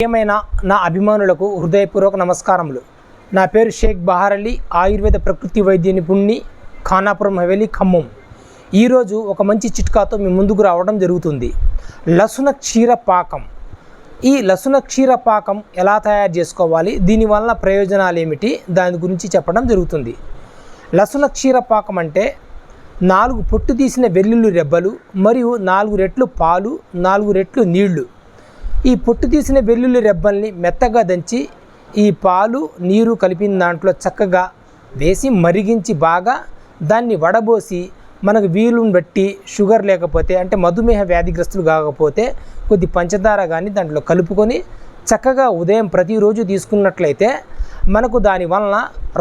ప్రియమైన నా అభిమానులకు హృదయపూర్వక నమస్కారములు. నా పేరు షేక్ బహార్ అలీ ఆయుర్వేద ప్రకృతి వైద్య నిపుణుని ఖానాపురం హవేలీ ఖమ్మం. ఈరోజు ఒక మంచి చిట్కాతో మీ ముందుకు రావడం జరుగుతుంది. లసున క్షీర పాకం. ఈ లసున క్షీర పాకం ఎలా తయారు చేసుకోవాలి? దీనివల్ల ప్రయోజనాలు ఏమిటి? దాని గురించి చెప్పడం జరుగుతుంది. లసున క్షీర పాకం అంటే నాలుగు పొట్టు తీసిన వెల్లుల్లి రెబ్బలు మరియు నాలుగు రెట్లు పాలు నాలుగు రెట్లు నీళ్ళు. ఈ పొట్టు తీసిన వెల్లుల్లి రెబ్బల్ని మెత్తగా దంచి ఈ పాలు నీరు కలిపిన దాంట్లో చక్కగా వేసి మరిగించి బాగా దాన్ని వడబోసి మనకు వీలుని బట్టి షుగర్ లేకపోతే అంటే మధుమేహ వ్యాధిగ్రస్తులు కాకపోతే కొద్ది పంచదార కానీ దాంట్లో కలుపుకొని చక్కగా ఉదయం ప్రతిరోజు తీసుకున్నట్లయితే మనకు దానివల్ల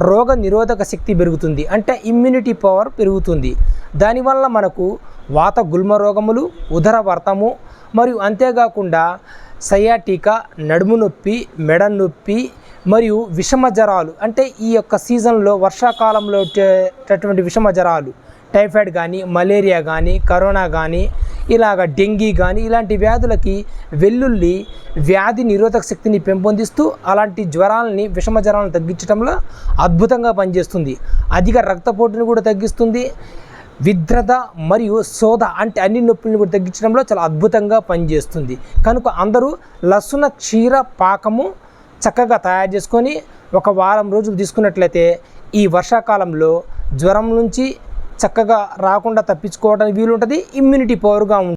రోగ నిరోధక శక్తి పెరుగుతుంది. అంటే ఇమ్యూనిటీ పవర్ పెరుగుతుంది. దానివల్ల మనకు వాత గుల్మ రోగములు ఉదర వర్తము మరియు అంతేకాకుండా సయాటికా నడుము నొప్పి మెడ నొప్పి మరియు విషమ జ్వరాలు. అంటే ఈ యొక్క సీజన్లో వర్షాకాలంలో వచ్చేటటువంటి విషమ జ్వరాలు. టైఫాయిడ్ కానీ మలేరియా కానీ కరోనా కానీ ఇలాగ డెంగీ కానీ ఇలాంటి వ్యాధులకి వెల్లుల్లి వ్యాధి నిరోధక శక్తిని పెంపొందిస్తూ అలాంటి జ్వరాలని విషమ జ్వరాలను తగ్గించడంలో అద్భుతంగా పనిచేస్తుంది. అధిక రక్తపోటును కూడా తగ్గిస్తుంది. విద్రత మరియు శోధ అంటే అన్ని నొప్పులను కూడా తగ్గించడంలో చాలా అద్భుతంగా పనిచేస్తుంది. కనుక అందరూ లసున క్షీర పాకము చక్కగా తయారు చేసుకొని ఒక వారం రోజులు తీసుకున్నట్లయితే ఈ వర్షాకాలంలో జ్వరం నుంచి చక్కగా రాకుండా తప్పించుకోవడానికి వీలుంటుంది ఇమ్యూనిటీ పవర్గా ఉంటుంది.